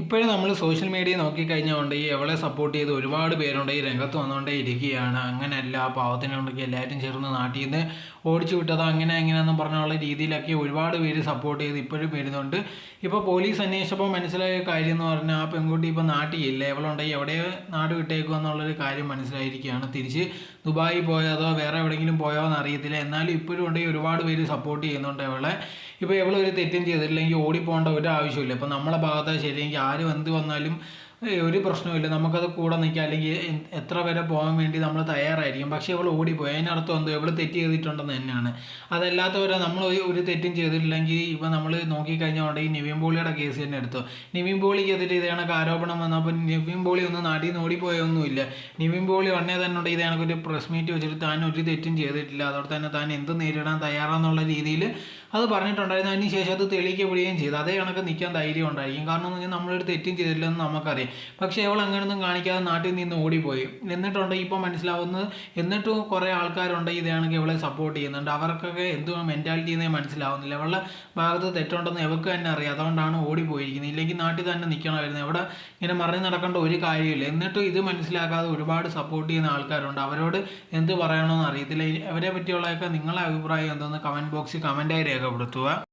ഇപ്പോഴും നമ്മൾ social media നോക്കിക്കഴിഞ്ഞുകൊണ്ട് ഈ എവളെ സപ്പോർട്ട് ചെയ്ത് ഒരുപാട് പേരുണ്ട് ഈ രംഗത്ത് വന്നുകൊണ്ടേ ഇരിക്കുകയാണ്. അങ്ങനെയല്ല പാവത്തിനുണ്ടെങ്കിൽ എല്ലാവരും ചേർന്ന് നാട്ടിൽ നിന്ന് ഓടിച്ചു വിട്ടത് അങ്ങനെ എങ്ങനെയെന്നും പറഞ്ഞുള്ള രീതിയിലൊക്കെ ഒരുപാട് പേര് സപ്പോർട്ട് ചെയ്ത് ഇപ്പോഴും വരുന്നുണ്ട്. ഇപ്പോൾ പോലീസ് അന്വേഷിച്ചപ്പോൾ മനസ്സിലായ കാര്യം എന്ന് പറഞ്ഞാൽ ആ പെൺകുട്ടി ഇപ്പോൾ നാട്ടിലില്ല. എവളുണ്ടെങ്കിൽ എവിടെ നാട് വിട്ടേക്കുക എന്നുള്ളൊരു കാര്യം മനസ്സിലായിരിക്കുകയാണ്. തിരിച്ച് ദുബായി പോയതോ വേറെ എവിടെയെങ്കിലും പോയോ എന്ന് അറിയത്തില്ല. എന്നാലും ഇപ്പോഴും ഉണ്ടെങ്കിൽ ഒരുപാട് പേര് സപ്പോർട്ട് ചെയ്യുന്നുണ്ട് എവളെ ഇപ്പോൾ എവളൊരു തെറ്റും ചെയ്തിട്ടില്ലെങ്കിൽ ഓടിപ്പോകേണ്ട ഒരു ആവശ്യമില്ല ഇപ്പോൾ നമ്മളെ ഭാഗത്ത് ശരിയെങ്കിൽ ആരും എന്ത് വന്നാലും ഒരു പ്രശ്നവുമില്ല. നമുക്കത് കൂടെ നിൽക്കാം. അല്ലെങ്കിൽ എത്ര വരെ പോകാൻ വേണ്ടി നമ്മൾ തയ്യാറായിരിക്കും. പക്ഷേ ഇവൾ ഓടിപ്പോയി. അതിനർത്ഥം എന്തോ? ഇവൾ തെറ്റ് ചെയ്തിട്ടുണ്ടെന്ന് തന്നെയാണ്. അതല്ലാത്തവരെ നമ്മൾ ഒരു- ഒരു തെറ്റും ചെയ്തിട്ടില്ലെങ്കിൽ ഇപ്പം നമ്മൾ നോക്കിക്കഴിഞ്ഞാൽ ഈ നിവിൻ പോളിയുടെ കേസ് തന്നെ എടുത്തു. നിവിൻ പോളിക്കെതിരെ ഇത് കണക്ക് ആരോപണം വന്നപ്പോൾ നിവിൻ പോളി ഒന്നും നാട്ടിൽ നിന്ന് ഓടിപ്പോയൊന്നുമില്ല. നിവിൻ പോളി ഉടനെ തന്നെ ഉണ്ടെങ്കിൽ ഇത് കണക്കൊരു പ്രസ് മീറ്റ് വെച്ചിട്ട് താൻ ഒരു തെറ്റും ചെയ്തിട്ടില്ല. അതോടെ തന്നെ താൻ എന്ത് നേരിടാൻ തയ്യാറാണെന്നുള്ള രീതിയിൽ അത് പറഞ്ഞിട്ടുണ്ടായിരുന്നു. അതിന് ശേഷം അത് തെളിയിക്കപ്പെടുകയും ചെയ്തു. അതേ കണക്ക് നിൽക്കാൻ ധൈര്യം ഉണ്ടായിരിക്കും. കാരണം എന്ന് വെച്ചാൽ നമ്മളൊരു തെറ്റും ചെയ്തിട്ടില്ലെന്ന് നമുക്കറിയാം. പക്ഷേ അവൾ അങ്ങനെയൊന്നും കാണിക്കാതെ നാട്ടിൽ നിന്ന് ഓടിപ്പോയി. എന്നിട്ടുണ്ട് ഇപ്പോൾ മനസ്സിലാവുന്നത് എന്നിട്ടും കുറേ ആൾക്കാരുണ്ട് ഇതാണെങ്കിൽ ഇവളെ സപ്പോർട്ട് ചെയ്യുന്നുണ്ട്. അവർക്കൊക്കെ എന്തോ മെന്റാലിറ്റി എന്നേ മനസ്സിലാവുന്നില്ല. അവളുടെ ഭാഗത്ത് തെറ്റുണ്ടെന്ന് ഇവർക്ക് തന്നെ അറിയാം. അതുകൊണ്ടാണ് ഓടിപ്പോയിരിക്കുന്നത്. ഇല്ലെങ്കിൽ നാട്ടിൽ തന്നെ നിൽക്കണമായിരുന്നു. ഇവിടെ ഇങ്ങനെ മറിഞ്ഞ് നടക്കേണ്ട ഒരു കാര്യമില്ല. എന്നിട്ടും ഇത് മനസ്സിലാക്കാതെ ഒരുപാട് സപ്പോർട്ട് ചെയ്യുന്ന ആൾക്കാരുണ്ട്. അവരോട് എന്ത് പറയണമെന്ന് അറിയത്തില്ല. അവരെ പറ്റിയുള്ളതൊക്കെ നിങ്ങളെ അഭിപ്രായം എന്തെന്ന് കമന്റ് ബോക്സിൽ കമന്റായി രേഖപ്പെടുത്തുക.